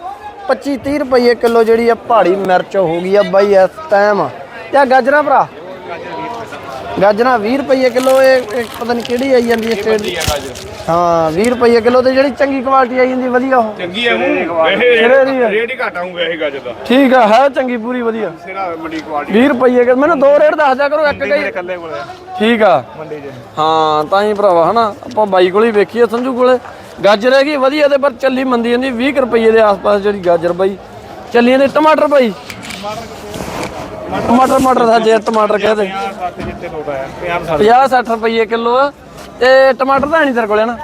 25 30 ਰੁਪਏ ਕਿਲੋ ਜਿਹੜੀ ਆ ਪਹਾੜੀ ਮਿਰਚ ਹੋ ਗਈ ਆ ਬਾਈ ਇਸ ਟਾਈਮ ਤੇ ਗਾਜਰਾਂ ਭਰਾ ਗਾਜਰਾਂ 20 ਰੁਪਏ ਕਿਲੋ ਇਹ ਇਹ ਪਤਾ ਨਹੀਂ ਕਿਹੜੀ ਆਈ ਜਾਂਦੀ ਹੈ ਸਟੇਟ ਦੀ ਹਾਂ 20 ਰੁਪਏ ਕਿਲੋ ਤੇ ਜਿਹੜੀ ਚੰਗੀ ਕੁਆਲਿਟੀ ਆਈ ਜਾਂਦੀ ਵਧੀਆ ਉਹ। ਚੰਗੀ ਆ ਮੂੰਹ ਸਿਰੇ ਦੀ। ਰੇਟ ਹੀ। ਘੱਟ ਆਉਂਗਾ ਇਹ ਗੱਜ ਦਾ। ਠੀਕ ਆ ਹੈ ਚੰਗੀ ਪੂਰੀ ਵਧੀਆ। ਸਿਰਾ ਮੰਡੀ ਕੁਆਲਿਟੀ 20 ਰੁਪਏ ਕਿ ਮੈਨੂੰ ਦੋ ਰੇਟ ਦੱਸ ਦਿਆ ਕਰੋ ਇੱਕ ਕਈ ਇਕੱਲੇ ਕੋਲ। ਠੀਕ ਆ। ਹਾਂ ਤਾਂ ਹੀ ਭਰਾਵਾ ਹਨਾ ਆਪਾਂ ਬਾਈ ਕੋਲ ਹੀ ਵੇਖੀਏ ਸੰਜੂ ਕੋਲੇ। ਗਾਜਰ ਹੈਗੀ ਵਧੀਆ ਤੇ ਪਰ ਚੱਲੀ ਮੰਦੀ ਜਾਂਦੀ 20 ਕੁ ਰੁਪਏ ਦੇ ਆਸ-ਪਾਸ ਜਿਹੜੀ ਗਾਜਰ ਬਾਈ। ਚੱਲੀ ਜਾਂਦੀ ਟਮਾਟਰ ਬਾਈ। ਟਮਾਟਰ ਮਟਰ ਦਾ ਜੇ ਟਮਾਟਰ ਕਹਦੇ ਸੱਤ ਜਿੱਤੇ ਲੋਟ ਆਇਆ 50 50 60 ਰੁਪਏ ਕਿਲੋ ਤੇ ਟਮਾਟਰ ਤਾਂ ਨਹੀਂ ਤੇਰੇ ਕੋਲੇ ਨਾ।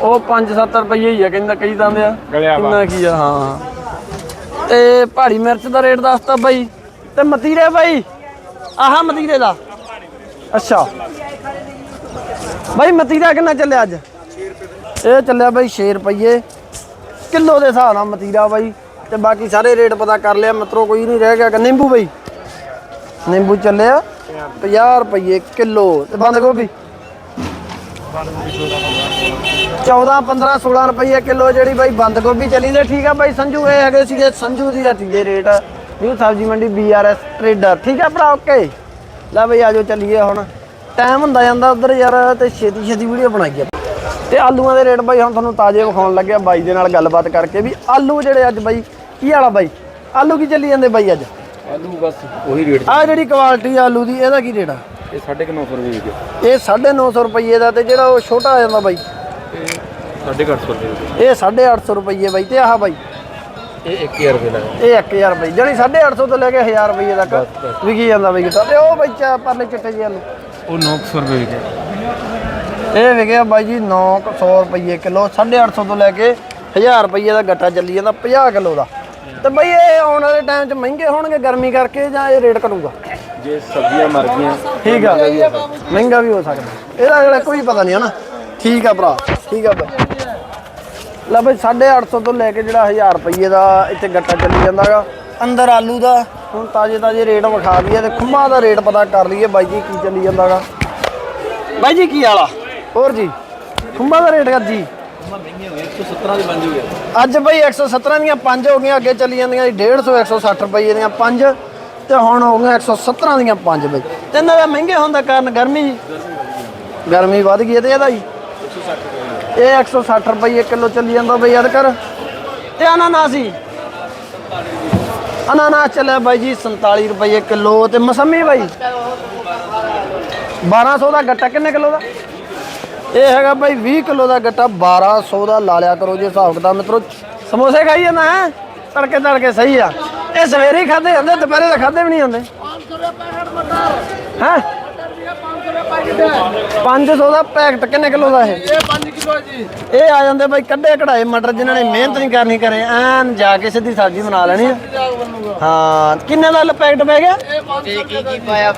ਉਹ 5-7 ਰੁਪਏ ਹੀ ਆ ਕਹਿੰਦਾ ਕਈ ਦੰਦੇ ਆ। ਕਿੰਨਾ ਕੀ ਆ ਹਾਂ ਤੇ ਪਹਾੜੀ ਮਿਰਚ ਦਾ ਰੇਟ ਦੱਸਤਾ ਬਾਈ। ਤੇ ਮਤੀਰੇ ਬਾਈ ਆਹ ਮਤੀਰੇ ਦਾ। ਅੱਛਾ। ਬਾਈ ਮਤੀਰਾ ਕਿੰਨਾ ਚੱਲਿਆ ਅੱਜ? ਇਹ ਚੱਲਿਆ ਬਾਈ 6 ਰੁਪਏ ਕਿਲੋ ਦੇ ਹਿਸਾਬ ਨਾਲ ਮਤੀਰਾ ਬਾਈ। ਤੇ ਬਾਕੀ ਸਾਰੇ ਰੇਟ ਪਤਾ ਕਰ ਲਿਆ, ਮਿੱਤਰੋ, ਕੋਈ ਨਹੀਂ ਰਹਿ ਗਿਆ ਕਿ ਨਿੰਬੂ ਬਾਈ? ਨਿੰਬੂ ਚੱਲਿਆ 50 ਰੁਪਏ ਕਿਲੋ ਤੇ ਬੰਦ ਗੋਭੀ। 14 15 16 ਰੁਪਏ ਕਿਲੋ ਜਿਹੜੀ ਬਾਈ ਬੰਦ ਗੋਭੀ ਚੱਲੀ ਤੇ ਠੀਕ ਆ ਬਾਈ ਸੰਜੂ, ਇਹ ਹੈਗੇ ਸੀਗੇ ਸੰਜੂ ਦੀ ਹੱਟੀ ਦੇ ਰੇਟ। ਨਿਊ ਸਬਜ਼ੀ ਮੰਡੀ ਬੀਆਰਐਸ ਟ੍ਰੇਡਰ ਠੀਕ ਆ ਭਰਾ ਓਕੇ ਲੈ ਬਈ ਆਜੋ ਚੱਲੀਏ ਹੁਣ। ਟਾਈਮ ਹੁੰਦਾ ਜਾਂਦਾ ਉਧਰ ਯਾਰ, ਤੇ ਛੇਤੀ ਛੇਤੀ ਵੀਡੀਓ ਬਣਾਈਏ। ਤੇ ਆਲੂਆਂ ਦੇ ਰੇਟ ਬਾਈ ਹੁਣ ਤੁਹਾਨੂੰ ਤਾਜ਼ੇ ਵਿਖਾਉਣ ਲੱਗਿਆ, ਬਾਈ ਦੇ ਨਾਲ ਗੱਲਬਾਤ ਕਰਕੇ ਵੀ ਆਲੂ ਜਿਹੜੇ ਅੱਜ ਬਾਈ ਕੀ ਵਾਲਾ ਬਾਈ? ਆਲੂ ਕੀ ਚੱਲੀ ਜਾਂਦੇ ਬਾਈ ਅੱਜ? ਆਲੂ ਬਸ ਉਹੀ ਰੇਟ ਆ ਜਿਹੜੀ ਕੁਆਲਿਟੀ ਆਲੂ ਦੀ ਇਹਦਾ ਕੀ ਰੇਟ ਆ? ਇਹ 950 ਰੁਪਏ ਵਿਕਿਆ ਇਹ 950 ਰੁਪਏ ਦਾ ਤੇ ਜਿਹੜਾ ਉਹ ਛੋਟਾ ਆ ਜਾਂਦਾ ਬਾਈ? 850 ਰੁਪਏ ਇਹ 850 ਰੁਪਏ ਬਾਈ ਤੇ ਆਹ ਬਾਈ? ਇਹ 1000 ਰੁਪਏ ਦਾ ਇਹ 1000 ਰੁਪਏ ਜਾਨੀ 850 ਤੋਂ ਲੈ ਕੇ 1000 ਰੁਪਏ ਤੱਕ ਵਿਕੀ ਜਾਂਦਾ ਬਾਈ ਤੇ ਉਹ ਬਾਈ ਚਾ ਪਰਲੇ ਚਿੱਟੇ ਜਿਹੇ ਆਲੂ। ਉਹ 900 ਰੁਪਏ ਵਿਕਿਆ ਇਹ ਵਿਕਿਆ ਬਾਈ ਜੀ 900 ਰੁਪਏ ਕਿਲੋ 850 ਤੋਂ ਲੈ ਕੇ 1000 ਰੁਪਏ ਦਾ ਗੱਟਾ ਚੱਲੀ ਜਾਂਦਾ 50 ਕਿਲੋ ਦਾ। ਤੇ ਬਾਈ ਇਹ ਆਉਣ ਵਾਲੇ ਟਾਈਮ 'ਚ ਮਹਿੰਗੇ ਹੋਣਗੇ ਗਰਮੀ ਕਰਕੇ ਜਾਂ ਇਹ ਰੇਟ ਘਟੂਗਾ? ਜੇ ਸਬਜ਼ੀਆਂ ਮਰ ਗਈਆਂ। ਠੀਕ ਆ। ਮਹਿੰਗਾ ਵੀ ਹੋ ਸਕਦਾ। ਇਹਦਾ ਜਿਹੜਾ ਕੋਈ ਪਤਾ ਨਹੀਂ ਹਨਾ ਠੀਕ ਆ ਭਰਾ ਠੀਕ ਆ ਬਾਈ ਲੈ ਬਈ 850 ਤੋਂ ਲੈ ਕੇ ਜਿਹੜਾ 1000 ਰੁਪਏ ਦਾ ਇੱਥੇ ਗੱਟਾ ਚੱਲੀ ਜਾਂਦਾਗਾ ਅੰਦਰ ਆਲੂ ਦਾ। ਹੁਣ ਤਾਜ਼ੇ ਤਾਜ਼ੇ ਰੇਟ ਵਿਖਾ ਦਈਏ ਤੇ ਖੁੰਮਾ ਦਾ ਰੇਟ ਪਤਾ ਕਰ ਲਈਏ ਬਾਈ ਜੀ ਕੀ ਚੱਲੀ ਜਾਂਦਾਗਾ ਬਾਈ ਜੀ ਕੀ ਹਾਲਾ ਹੋਰ ਜੀ ਖੁੰਮਾ ਦਾ ਰੇਟ ਅੱਜ ਜੀ। 117 ਦੇ ਬਣ ਜੂਗੇ ਅੱਜ ਬਈ 117 ਦੀਆਂ ਪੰਜ ਹੋ ਗਈਆਂ, ਅੱਗੇ ਚੱਲੀ ਜਾਂਦੀਆਂ 150 160 ਰੁਪਏ ਦੀਆਂ ਪੰਜ, ਤੇ ਹੁਣ ਹੋ ਗਈਆਂ 117 ਦੀਆਂ ਪੰਜ ਬਈ। ਤੇ ਇਹਨਾਂ ਦਾ ਮਹਿੰਗੇ ਹੋਣ ਦਾ ਕਾਰਨ ਗਰਮੀ ਜੀ। ਗਰਮੀ ਵੱਧ ਗਈ ਹੈ ਤੇ ਇਹਦਾ ਜੀ। ਇਹ 160 ਰੁਪਏ ਕਿਲੋ ਚੱਲੀ ਜਾਂਦਾ ਬਈ ਯਾਦ ਕਰ ਤੇ ਅਨਾਨਾਸ ਹੀ ਅਨਾਨਾਸ ਚੱਲਿਆ ਬਾਈ ਜੀ 47 ਰੁਪਏ ਕਿਲੋ ਤੇ ਮਸੰਮੀ ਬਾਈ। 1200 ਦਾ ਗੱਟਾ ਕਿੰਨੇ ਕਿਲੋ ਦਾ? ਇਹ ਹੈਗਾ ਬਾਈ 20 ਕਿਲੋ ਦਾ ਗੱਟਾ 1200 ਦਾ ਲਾ ਲਿਆ ਕਰੋ ਜੇ ਹਿਸਾਬ ਕਿਤਾਬ। ਮਿੱਤਰੋ ਸਮੋਸੇ ਖਾਈ ਜਾਂਦਾ ਹੈ? ਤੜਕੇ ਤੜਕੇ ਸਹੀ ਆ। ਇਹ ਸਵੇਰੇ ਹੀ ਖਾਦੇ ਜਾਂਦੇ ਦੁਪਹਿਰੇ ਤਾਂ ਖਾਦੇ ਵੀ ਨਹੀਂ 500 ਹੈ? 500 ਦਾ ਪੈਕਟ ਕਿੰਨੇ ਕਿਲੋ ਦਾ ਇਹ? ਇਹ 5 ਕਿਲੋ ਜੀ। ਇਹ ਆ ਜਾਂਦੇ ਬਾਈ ਕੱਢੇ ਕਢਾਏ ਮਟਰ ਜਿਨ੍ਹਾਂ ਨੇ ਮਿਹਨਤ ਨਹੀਂ ਕਰਨੀ ਕਰੇ ਐਨ ਜਾ ਕੇ ਸਿੱਧੀ ਸਬਜ਼ੀ ਬਣਾ ਲੈਣੀ ਹਾਂ ਕਿੰਨੇ ਦਾ ਪੈਕਟ ਪੈ ਗਿਆ?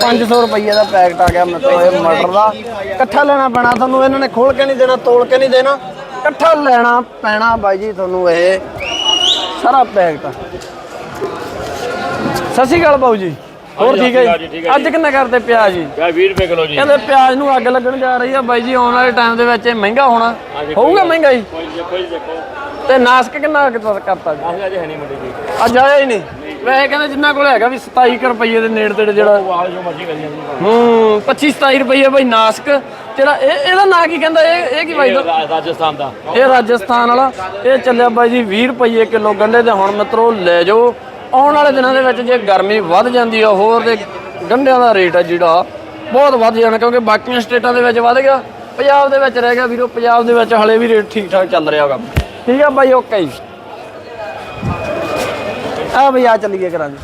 500 ਰੁਪਏ ਦਾ ਪੈਕਟ ਆ ਗਿਆ ਮਤਲਬ ਇਹ ਮਟਰ ਦਾ। ਇਕੱਠਾ ਲੈਣਾ ਪੈਣਾ ਤੁਹਾਨੂੰ ਇਹਨਾਂ ਨੇ ਖੋਲ ਕੇ ਨਹੀਂ ਦੇਣਾ ਤੋਲ ਕੇ ਨਹੀਂ ਦੇਣਾ। ਇਕੱਠਾ ਲੈਣਾ ਪੈਣਾ ਬਾਈ ਜੀ ਤੁਹਾਨੂੰ ਇਹ ਸਾਰਾ ਪੈਕਟ ਸ਼੍ਰੀ ਅਕਾਲ ਬਾਊ ਜੀ। ਹੋਰ ਠੀਕ ਹੈ ਜੀ? ਅੱਜ ਕਿੰਨਾ ਕਰਦੇ ਪਿਆਜ਼ ਜੀ? 20 ਰੁਪਏ ਕਿਲੋ ਜੀ। ਕਹਿੰਦੇ ਪਿਆਜ਼ ਨੂੰ ਅੱਗ ਲੱਗਣ ਜਾ ਰਹੀ ਆ ਬਾਈ ਜੀ ਆਉਣ ਵਾਲੇ ਟਾਈਮ ਦੇ ਵਿੱਚ ਇਹ ਮਹਿੰਗਾ ਹੋਣਾ। ਹੋਊਗਾ ਮਹਿੰਗਾ ਜੀ? ਕੋਈ ਦੇਖੋ ਤੇ ਨਾਸਕ ਕਿੰਨਾ ਕਰਤਾ ਜੀ? ਅੱਜ ਹੈ ਨਹੀਂ ਮੰਡੀ ਜੀ। ਅੱਜ ਆਇਆ ਹੀ ਨਹੀਂ। ਵੈਸੇ ਕਹਿੰਦੇ ਜਿੰਨਾ ਕੋਲ ਹੈਗਾ ਵੀ 27 ਕੁ ਰੁਪਏ ਦੇ ਨੇੜੇ ਤੇੜੇ ਜਿਹੜਾ ਹੂੰ 25 27 ਰੁਪਏ ਬਾਈ ਨਾਸਕ। ਜਿਹੜਾ ਇਹ ਇਹਦਾ ਨਾਂ ਕੀ ਕਹਿੰਦਾ? ਇਹ ਇਹ ਕੀ ਬਾਈ ਦਾ? ਰਾਜਸਥਾਨ ਦਾ। ਇਹ ਰਾਜਸਥਾਨ ਵਾਲਾ। ਇਹ ਚੱਲਿਆ ਬਾਈ ਜੀ 20 ਰੁਪਏ ਕਿਲੋ ਗੰਢੇ ਤੇ ਹੁਣ ਮਿੱਤਰੋ ਲੈ ਜਾਓ। ਆਉਣ ਵਾਲੇ ਦਿਨਾਂ ਦੇ ਵਿੱਚ ਜੇ ਗਰਮੀ ਵੱਧ ਜਾਂਦੀ ਆ, ਹੋਰ ਤੇ ਗੰਢਿਆਂ ਦਾ ਰੇਟ ਆ ਜਿਹੜਾ, ਬਹੁਤ ਵੱਧ ਜਾਣਾ, ਕਿਉਂਕਿ ਬਾਕੀਆਂ ਸਟੇਟਾਂ ਦੇ ਵਿੱਚ ਵੱਧ ਗਿਆ। ਪੰਜਾਬ ਦੇ ਵਿੱਚ ਰਹਿ ਗਿਆ ਵੀਰੋ, ਪੰਜਾਬ ਦੇ ਵਿੱਚ ਹਲੇ ਵੀ ਰੇਟ ਠੀਕ ਠਾਕ ਚੱਲ ਰਿਹਾ ਹੈਗਾ ਠੀਕ ਆ ਬਾਈ ਓਕੇ ਜੀ ਆ ਬਈ, ਆ ਚੱਲੀਏ ਕਰਾਂਗੇ